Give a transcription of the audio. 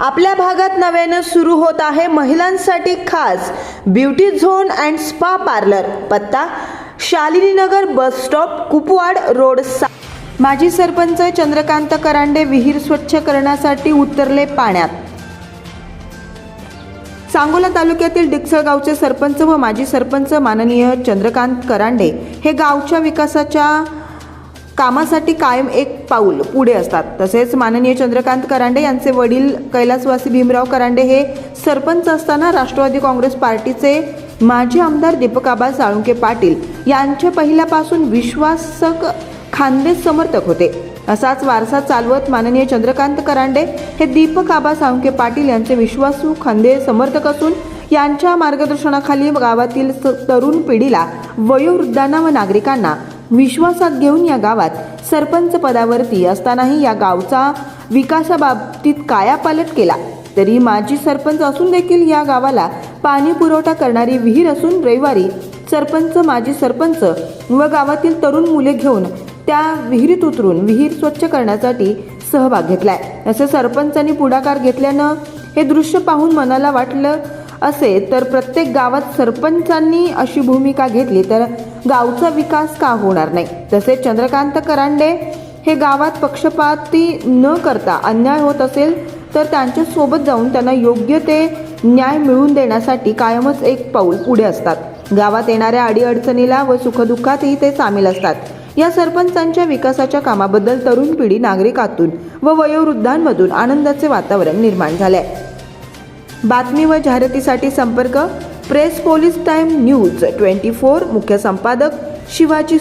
आपल्या भागात नव्यानं सुरू होत आहे महिलांसाठी खास beauty zone and spa parlour. पत्ता Shalininagar bus stop Kupwad road सा माजी सरपंच चंद्रकांत करांडे विहीर स्वच्छ करण्यासाठी उतरले पाण्यात. सांगोला तालुक्यातील डिक्सळगावचे सरपंच व माजी सरपंच माननीय चंद्रकांत करांडे हे गावच्या विकासाच्या कामासाठी कायम एक पाऊल पुढे असतात. तसेच माननीय चंद्रकांत करांडे यांचे वडील कैलासवासी भीमराव करांडे हे सरपंच असताना राष्ट्रवादी काँग्रेस पार्टीचे माजी आमदार दीपकाबा साळुंके पाटील यांच्या पहिल्यापासून विश्वासक खांदे समर्थक होते. असाच वारसा चालवत माननीय चंद्रकांत करांडे हे दीपक आबा साळुंके पाटील यांचे विश्वासू खांदे समर्थक असून यांच्या मार्गदर्शनाखाली गावातील स- तरुण पिढीला वयोवृद्धांना व नागरिकांना विश्वासात घेऊन या गावात सरपंच पदावरती असतानाही या गावचा विकासाबाबतीत कायापालट केला. तरी माजी सरपंच असून देखील या गावाला पाणी पुरवठा करणारी विहीर असून रविवारी सरपंच माजी सरपंच व गावातील तरुण मुले घेऊन त्या विहिरीत उतरून विहीर स्वच्छ करण्यासाठी सहभाग घेतलाय. असे सरपंचांनी पुढाकार घेतल्यानं हे दृश्य पाहून मनाला वाटलं असे तर प्रत्येक गावात सरपंचांनी अशी भूमिका घेतली तर गावचा विकास का होणार नाही? तसेच चंद्रकांत करांडे हे गावात पक्षपाती न करता अन्याय होत असेल तर त्यांच्यासोबत जाऊन त्यांना योग्य ते न्याय मिळवून देण्यासाठी कायमच एक पाऊल पुढे असतात. गावात येणाऱ्या अडीअडचणीला व सुखदुःखातही ते सामील असतात. या सरपंचांच्या विकासाच्या कामाबद्दल तरुण पिढी नागरिकातून व वयोवृद्धांमधून आनंदाचे वातावरण निर्माण झाले आहे. बातमी व जाहिरातीसाठी संपर्क press police time news twenty four मुख्य संपादक शिवाजी